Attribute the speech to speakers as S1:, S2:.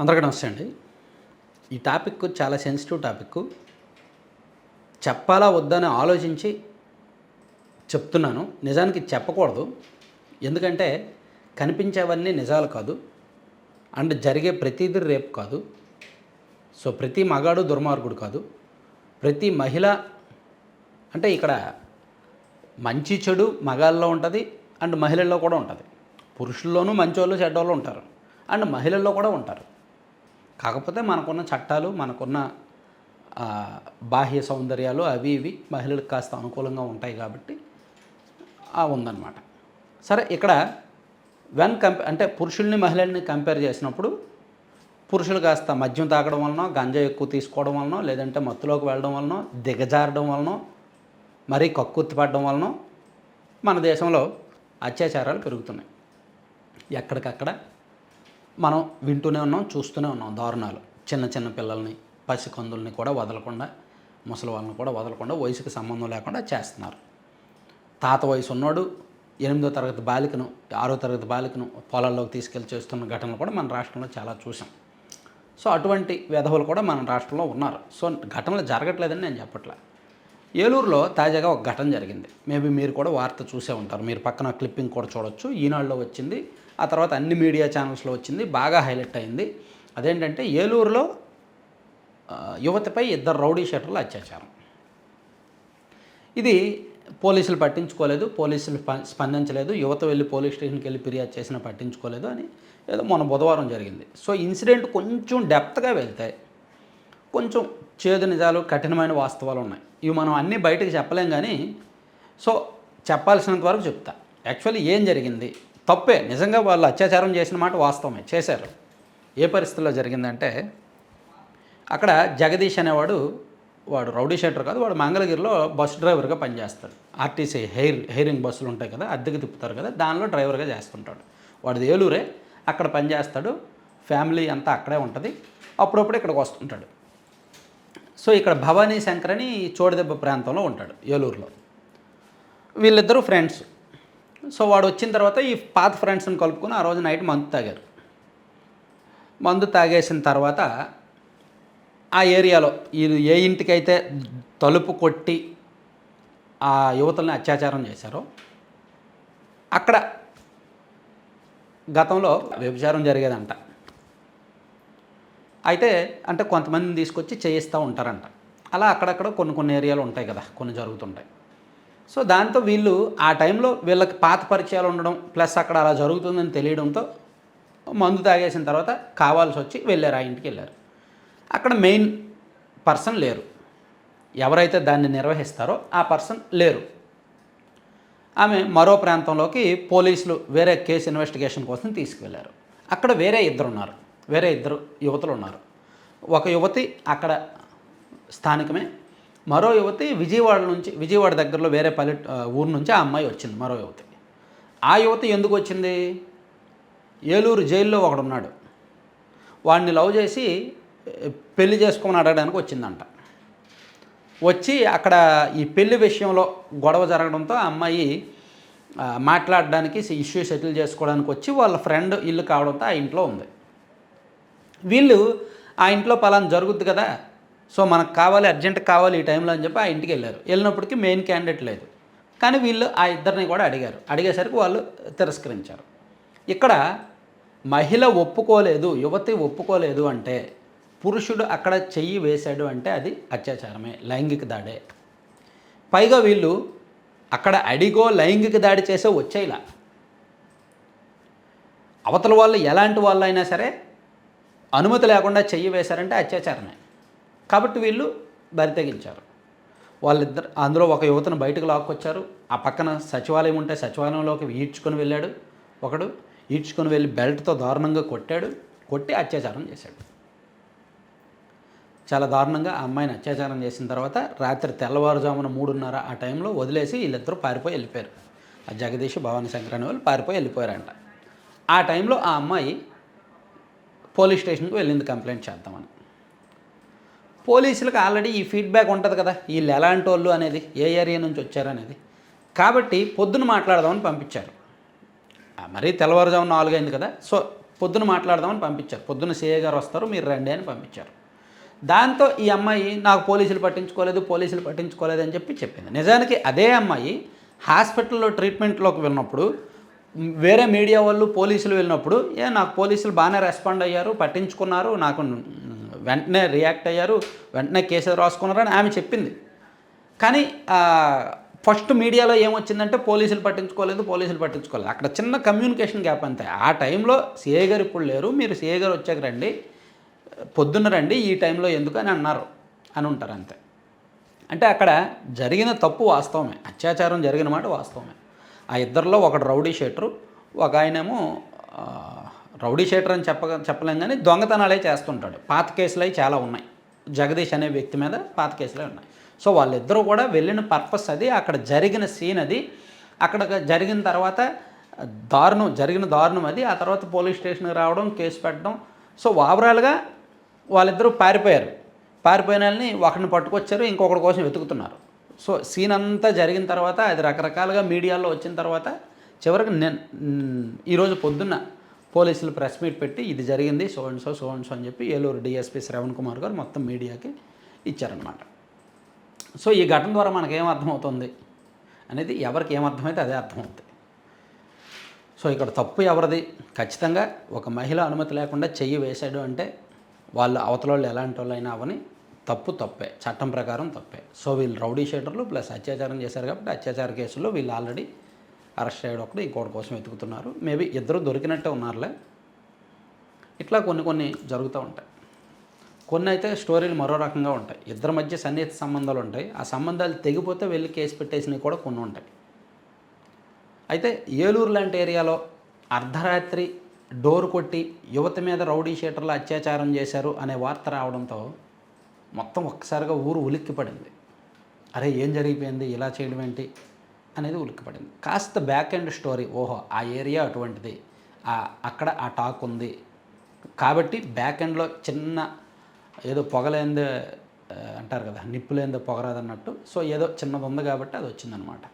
S1: అందరికీ నమస్తే అండి. ఈ టాపిక్ చాలా సెన్సిటివ్ టాపిక్. చెప్పాలా వద్దని ఆలోచించి చెప్తున్నాను. నిజానికి చెప్పకూడదు. ఎందుకంటే కనిపించేవన్నీ నిజాలు కాదు. అండ్ జరిగే ప్రతిదీ రేపు కాదు. సో ప్రతి మగాడు దుర్మార్గుడు కాదు. ప్రతి మహిళ అంటే ఇక్కడ మంచి చెడు మగాల్లో ఉంటుంది అండ్ మహిళల్లో కూడా ఉంటుంది. పురుషుల్లోనూ మంచోళ్ళు చెడ్డోళ్ళు ఉంటారు. అండ్ మహిళల్లో కూడా ఉంటారు. కాకపోతే మనకున్న చట్టాలు మనకున్న బాహ్య సౌందర్యాలు అవి ఇవి మహిళలకు కాస్త అనుకూలంగా ఉంటాయి కాబట్టి ఆ ఉందన్నమాట. సరే ఇక్కడ వెన్ కంపే అంటే పురుషుల్ని మహిళల్ని కంపేర్ చేసినప్పుడు పురుషులు కాస్త మద్యం తాగడం వలన గంజా ఎక్కువ తీసుకోవడం వలన లేదంటే మత్తులోకి వెళ్ళడం వలన దిగజారడం వలన మరీ కక్కుర్తి పడడం వలన మన దేశంలో అత్యాచారాలు పెరుగుతున్నాయి. ఎక్కడికక్కడ మనం వింటూనే ఉన్నాం చూస్తూనే ఉన్నాం దారుణాలు. చిన్న చిన్న పిల్లల్ని పసికందుల్ని కూడా వదలకుండా ముసలి వాళ్ళని కూడా వదలకుండా వయసుకి సంబంధం లేకుండా చేస్తున్నారు. తాత వయసు ఉన్నాడు ఎనిమిదో తరగతి బాలికను ఆరో తరగతి బాలికను పొలాల్లోకి తీసుకెళ్ళి చేస్తున్న ఘటనలు కూడా మన రాష్ట్రంలో చాలా చూసాం సో అటువంటి విధవులు కూడా మన రాష్ట్రంలో ఉన్నారు. సో ఘటనలు జరగట్లేదని నేను చెప్పట్లే. ఏలూరులో తాజాగా ఒక ఘటన జరిగింది. మేబీ మీరు కూడా వార్త చూసే ఉంటారు. మీరు పక్కన క్లిప్పింగ్ కూడా చూడొచ్చు. ఈనాడులో వచ్చింది ఆ తర్వాత అన్ని మీడియా ఛానల్స్లో వచ్చింది బాగా హైలైట్ అయింది. అదేంటంటే ఏలూరులో యువతపై యువతిపై ఇద్దరు రౌడీ షీటర్లు అత్యాచారం. ఇది పోలీసులు పట్టించుకోలేదు పోలీసులు స్పందించలేదు యువత వెళ్ళి పోలీస్ స్టేషన్కి వెళ్ళి ఫిర్యాదు చేసినా పట్టించుకోలేదు అని ఏదో మొన్న బుధవారం జరిగింది. సో ఇన్సిడెంట్ కొంచెం డెప్త్గా వెళ్తాయి. కొంచెం చేదు నిజాలు కఠినమైన వాస్తవాలు ఉన్నాయి. ఇవి మనం అన్నీ బయటకు చెప్పలేం కానీ సో చెప్పాల్సినంత వరకు చెప్తా. యాక్చువల్లీ ఏం జరిగింది? తప్పే. నిజంగా వాళ్ళు అత్యాచారం చేసిన మాట వాస్తవమే. చేశారు. ఏ పరిస్థితుల్లో జరిగిందంటే అక్కడ జగదీష్ అనేవాడు వాడు రౌడీ షెటర్ కాదు వాడు మంగళగిరిలో బస్ డ్రైవర్గా పనిచేస్తాడు. ఆర్టీసీ హెయిర్ హెయిరింగ్ బస్సులు ఉంటాయి కదా అద్దెకి తిప్పుతారు కదా దానిలో డ్రైవర్గా చేస్తుంటాడు. వాడిది ఏలూరే అక్కడ పనిచేస్తాడు ఫ్యామిలీ అంతా అక్కడే ఉంటుంది అప్పుడప్పుడు ఇక్కడికి వస్తుంటాడు. సో ఇక్కడ భవానీ శంకర్ అని చోడదెబ్బ ప్రాంతంలో ఉంటాడు ఏలూరులో. వీళ్ళిద్దరూ ఫ్రెండ్స్. సో వాడు వచ్చిన తర్వాత ఈ పాత ఫ్రెండ్స్ని కలుపుకొని ఆ రోజు నైట్ మందు తాగారు. మందు తాగేసిన తర్వాత ఆ ఏరియాలో వీళ్ళు ఏ ఇంటికైతే తలుపు కొట్టి ఆ యువతల్ని అత్యాచారం చేశారో అక్కడ గతంలో వ్యభిచారం జరిగేదంట. అయితే అంటే కొంతమందిని తీసుకొచ్చి చేయిస్తూ ఉంటారంట. అలా అక్కడక్కడ కొన్ని కొన్ని ఏరియాలు ఉంటాయి కదా కొన్ని జరుగుతుంటాయి. సో దాంతో వీళ్ళు ఆ టైంలో వీళ్ళకి పాత పరిచయాలు ఉండడం ప్లస్ అక్కడ అలా జరుగుతుందని తెలియడంతో మందు తాగేసిన తర్వాత కావాల్సి వచ్చి వెళ్ళారు ఆ ఇంటికి వెళ్ళారు. అక్కడ మెయిన్ పర్సన్ లేరు. ఎవరైతే దాన్ని నిర్వహిస్తారో ఆ పర్సన్ లేరు. ఆమె మరో ప్రాంతంలోకి పోలీసులు వేరే కేసు ఇన్వెస్టిగేషన్ కోసం తీసుకువెళ్ళారు. అక్కడ వేరే ఇద్దరు ఉన్నారు వేరే ఇద్దరు యువతులు ఉన్నారు. ఒక యువతి అక్కడ స్థానికమే మరో యువతి విజయవాడ నుంచి విజయవాడ దగ్గరలో వేరే పల్లె ఊరు నుంచి ఆ అమ్మాయి వచ్చింది మరో యువతి. ఆ యువతి ఎందుకు వచ్చింది? ఏలూరు జైల్లో ఒకడు ఉన్నాడు వాడిని లవ్ చేసి పెళ్ళి చేసుకోమని అడగడానికి వచ్చిందంట. వచ్చి అక్కడ ఈ పెళ్ళి విషయంలో గొడవ జరగడంతో ఆ అమ్మాయి మాట్లాడడానికి ఇష్యూ సెటిల్ చేసుకోవడానికి వచ్చి వాళ్ళ ఫ్రెండ్ ఇల్లు కావడంతో ఆ ఇంట్లో ఉంది. వీళ్ళు ఆ ఇంట్లో పలానా జరుగుద్ది కదా సో మనకు కావాలి అర్జెంట్ కావాలి ఈ టైంలో అని చెప్పి ఆ ఇంటికి వెళ్ళారు. వెళ్ళినప్పటికీ మెయిన్ క్యాండిడేట్ లేదు. కానీ వీళ్ళు ఆ ఇద్దరిని కూడా అడిగారు. అడిగేసరికి వాళ్ళు తిరస్కరించారు. ఇక్కడ మహిళ ఒప్పుకోలేదు యువతి ఒప్పుకోలేదు అంటే పురుషుడు అక్కడ చెయ్యి వేశాడు అంటే అది అత్యాచారమే లైంగిక దాడే. పైగా వీళ్ళు అక్కడ అడిగో లైంగిక దాడి చేసే వచ్చేలా. అవతల వాళ్ళు ఎలాంటి వాళ్ళు అయినా సరే అనుమతి లేకుండా చెయ్యి వేశారంటే అత్యాచారమే. కాబట్టి వీళ్ళు బరి తెగించారు వాళ్ళిద్దరు అందులో ఒక యువతను బయటకు లాక్కొచ్చారు. ఆ పక్కన సచివాలయం ఉంటే సచివాలయంలోకి ఈడ్చుకొని వెళ్ళాడు ఒకడు. ఈడ్చుకొని వెళ్ళి బెల్ట్తో దారుణంగా కొట్టాడు. కొట్టి అత్యాచారం చేశాడు. చాలా దారుణంగా ఆ అమ్మాయిని అత్యాచారం చేసిన తర్వాత రాత్రి తెల్లవారుజామున మూడున్నర ఆ టైంలో వదిలేసి వీళ్ళిద్దరూ పారిపోయి వెళ్ళిపోయారు. ఆ జగదీష్ భవానీ శంకరాన్ని వాళ్ళు పారిపోయి వెళ్ళిపోయారంట. ఆ టైంలో ఆ అమ్మాయి పోలీస్ స్టేషన్కి వెళ్ళింది కంప్లైంట్ చేద్దామని. పోలీసులకు ఆల్రెడీ ఈ ఫీడ్బ్యాక్ ఉంటుంది కదా వీళ్ళు ఎలాంటి వాళ్ళు అనేది ఏ ఏరియా నుంచి వచ్చారనేది. కాబట్టి పొద్దున మాట్లాడదామని పంపించారు. మరీ తెల్లవారుజామున నాలుగైంది కదా సో పొద్దున మాట్లాడదామని పంపించారు. పొద్దున సిఏ గారు వస్తారు మీరు రండి అని పంపించారు. దాంతో ఈ అమ్మాయి నాకు పోలీసులు పట్టించుకోలేదు పోలీసులు పట్టించుకోలేదు అని చెప్పి చెప్పింది. నిజానికి అదే అమ్మాయి హాస్పిటల్లో ట్రీట్మెంట్లోకి వెళ్ళినప్పుడు వేరే మీడియా వాళ్ళు పోలీసులు వెళ్ళినప్పుడు ఏ నాకు పోలీసులు బాగానే రెస్పాండ్ అయ్యారు పట్టించుకున్నారు నాకు వెంటనే రియాక్ట్ అయ్యారు వెంటనే కేసులు రాసుకున్నారు అని ఆమె చెప్పింది. కానీ ఫస్ట్ మీడియాలో ఏమొచ్చిందంటే పోలీసులు పట్టించుకోలేదు పోలీసులు పట్టించుకోలేదు. అక్కడ చిన్న కమ్యూనికేషన్ గ్యాప్ అంతే. ఆ టైంలో సిఏ గారు ఇప్పుడు లేరు మీరు సిఏ గారు వచ్చాక రండి పొద్దున్న రండి ఈ టైంలో ఎందుకు అని అన్నారు అని ఉంటారు అంతే. అంటే అక్కడ జరిగిన తప్పు వాస్తవమే. అత్యాచారం జరిగిన మాట వాస్తవమే. ఆ ఇద్దరిలో ఒకడు రౌడీ షీటరు ఒక ఆయనేమో రౌడీ షేటర్ అని చెప్ప చెప్పలేం కానీ దొంగతనాలే చేస్తుంటాడు. పాత కేసులు అవి చాలా ఉన్నాయి. జగదీష్ అనే వ్యక్తి మీద పాత కేసులే ఉన్నాయి. సో వాళ్ళిద్దరూ కూడా వెళ్ళిన పర్పస్ అది అక్కడ జరిగిన సీన్ అది. అక్కడ జరిగిన తర్వాత దారుణం జరిగిన దారుణం అది. ఆ తర్వాత పోలీస్ స్టేషన్కి రావడం కేసు పెట్టడం. సో ఓవరాల్గా వాళ్ళిద్దరూ పారిపోయారు. పారిపోయిన వాళ్ళని ఒకరిని పట్టుకొచ్చారు ఇంకొకటి కోసం వెతుకుతున్నారు. సో సీన్ అంతా జరిగిన తర్వాత అది రకరకాలుగా మీడియాలో వచ్చిన తర్వాత చివరికి నేను ఈరోజు పొద్దున్న పోలీసులు ప్రెస్ మీట్ పెట్టి ఇది జరిగింది so and so so and so అని చెప్పి ఏలూరు డిఎస్పీ శ్రవణ్ కుమార్ గారు మొత్తం మీడియాకి ఇచ్చారనమాట సో ఈ ఘటన ద్వారా మనకేం అర్థమవుతుంది అనేది ఎవరికి ఏం అర్థమైతే అదే అర్థమవుతుంది. సో ఇక్కడ తప్పు ఎవరిది? ఖచ్చితంగా ఒక మహిళ అనుమతి లేకుండా చెయ్యి వేశాడు అంటే వాళ్ళు అవతల వాళ్ళు ఎలాంటి వాళ్ళైనా అవని తప్పు తప్పే చట్టం ప్రకారం తప్పే. సో వీళ్ళు రౌడీ షీటర్లు ప్లస్ అత్యాచారం చేశారు కాబట్టి అత్యాచార కేసులో వీళ్ళు ఆల్రెడీ అరెస్ట్ అయ్యాడు ఒకటి ఇంకోటి కోసం వెతుకుతున్నారు. మేబీ ఇద్దరు దొరికినట్టే ఉన్నారులే. ఇట్లా కొన్ని కొన్ని జరుగుతూ ఉంటాయి. కొన్ని అయితే స్టోరీలు మరో రకంగా ఉంటాయి. ఇద్దరి మధ్య సన్నిహిత సంబంధాలు ఉంటాయి. ఆ సంబంధాలు తెగిపోతే వెళ్ళి కేసు పెట్టేసినవి కూడా కొన్ని ఉంటాయి. అయితే ఏలూరు లాంటి ఏరియాలో అర్ధరాత్రి డోర్ కొట్టి యువత మీద రౌడీ షీటర్లు అత్యాచారం చేశారు అనే వార్త రావడంతో మొత్తం ఒక్కసారిగా ఊరు ఉలిక్కిపడింది. అరే ఏం జరిగిపోయింది? ఇలా చేయడం ఏంటి? అనేది ఉలిక్కిపడింది. కాస్త బ్యాక్ అండ్ స్టోరీ ఓహో ఆ ఏరియా అటువంటిది అక్కడ ఆ టాక్ ఉంది. కాబట్టి బ్యాక్ ఎండ్లో చిన్న ఏదో పొగలేందే అంటారు కదా నిప్పులేందో పొగరాదన్నట్టు. సో ఏదో చిన్నది ఉంది కాబట్టి అది వచ్చిందనమాట